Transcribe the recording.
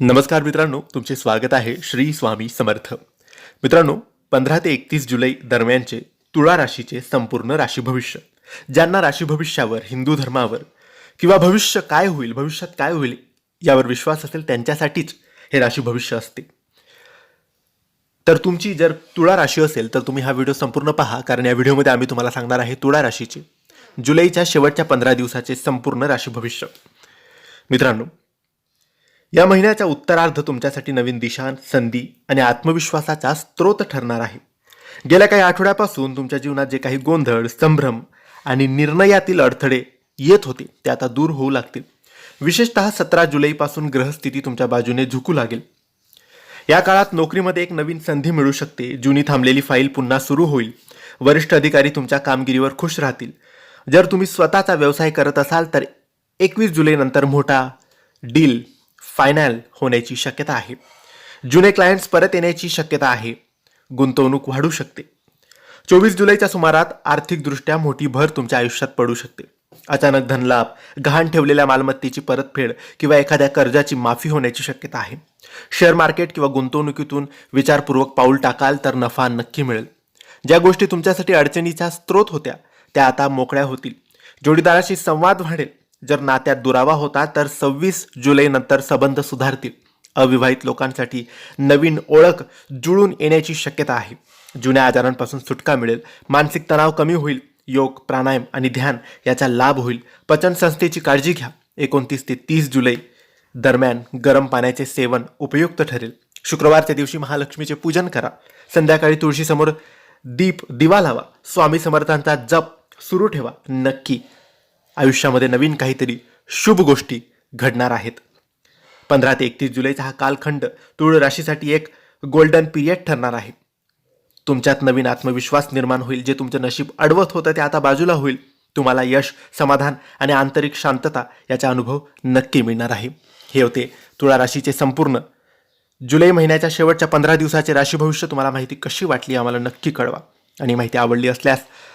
नमस्कार मित्रांनो तुमचे स्वागत आहे श्री स्वामी समर्थ. मित्रांनो पंधरा ते एकतीस जुलै दरम्यानचे तुळा राशीचे संपूर्ण राशी भविष्य ज्यांना राशी भविष्यावर हिंदू धर्मावर किंवा भविष्य काय होईल भविष्यात काय होईल यावर विश्वास असेल त्यांच्यासाठीच हे राशी भविष्य असते. तर तुमची जर तुळा राशी असेल तर तुम्ही हा व्हिडिओ संपूर्ण पहा कारण या व्हिडिओमध्ये आम्ही तुम्हाला सांगणार आहे तुळा राशीचे जुलैच्या शेवटच्या पंधरा दिवसाचे संपूर्ण राशी भविष्य. मित्रांनो या महिन्याच्या उत्तरार्ध तुमच्यासाठी नवीन दिशा संधी आणि आत्मविश्वासाचा स्रोत ठरणार आहे. गेल्या काही आठवड्यापासून तुमच्या जीवनात जे काही गोंधळ संभ्रम आणि निर्णयातील अडथळे येत होते ते आता दूर होऊ लागतील. विशेषतः सतरा जुलैपासून ग्रहस्थिती तुमच्या बाजूने झुकू लागेल. या काळात नोकरीमध्ये एक नवीन संधी मिळू शकते जुनी थांबलेली फाईल पुन्हा सुरू होईल. वरिष्ठ अधिकारी तुमच्या कामगिरीवर खुश राहतील. जर तुम्ही स्वतःचा व्यवसाय करत असाल तर एकवीस जुलैनंतर मोठा डील फायनल होण्याची शक्यता आहे. जुने क्लायंट्स परत येण्याची शक्यता आहे. गुंतवणूक वाढू शकते. चोवीस जुलैच्या सुमारात आर्थिकदृष्ट्या मोठी भर तुमच्या आयुष्यात पडू शकते. अचानक धनलाभ गहाण ठेवलेल्या मालमत्तेची परतफेड किंवा एखाद्या कर्जाची माफी होण्याची शक्यता आहे. शेअर मार्केट किंवा गुंतवणुकीतून विचारपूर्वक पाऊल टाकाल तर नफा नक्की मिळेल. ज्या गोष्टी तुमच्यासाठी अडचणीचा स्रोत होत्या त्या आता मोकळ्या होतील. जोडीदाराशी संवाद वाढेल. जर नात्यात दुरावा होता तर सव्वीस जुलैनंतर संबंध सुधारतील. अविवाहित लोकांसाठी नवीन ओळख जुळून येण्याची शक्यता आहे. जुन्या आजारांपासून सुटका मिळेल. मानसिक तणाव कमी होईल. योग प्राणायाम आणि ध्यान याचा लाभ होईल. पचनसंस्थेची काळजी घ्या. एकोणतीस ते तीस जुलै दरम्यान गरम पाण्याचे सेवन उपयुक्त ठरेल. शुक्रवारच्या दिवशी महालक्ष्मीचे पूजन करा. संध्याकाळी तुळशीसमोर दीप दिवा लावा. स्वामी समर्थांचा जप सुरू ठेवा. नक्की आयुष्यामध्ये नवीन काहीतरी शुभ गोष्टी घडणार आहेत. पंधरा ते एकतीस जुलैचा हा कालखंड तुळ राशीसाठी एक गोल्डन पिरियड ठरणार आहे. तुमच्यात नवीन आत्मविश्वास निर्माण होईल जे तुमचं नशीब अडवत होतं ते आता बाजूला होईल. तुम्हाला यश समाधान आणि आंतरिक शांतता याचा अनुभव नक्की मिळणार आहे. हे होते तुळा राशीचे संपूर्ण जुलै महिन्याच्या शेवटच्या पंधरा दिवसाचे राशी भविष्य. तुम्हाला माहिती कशी वाटली आम्हाला नक्की कळवा. आणि माहिती आवडली असल्यास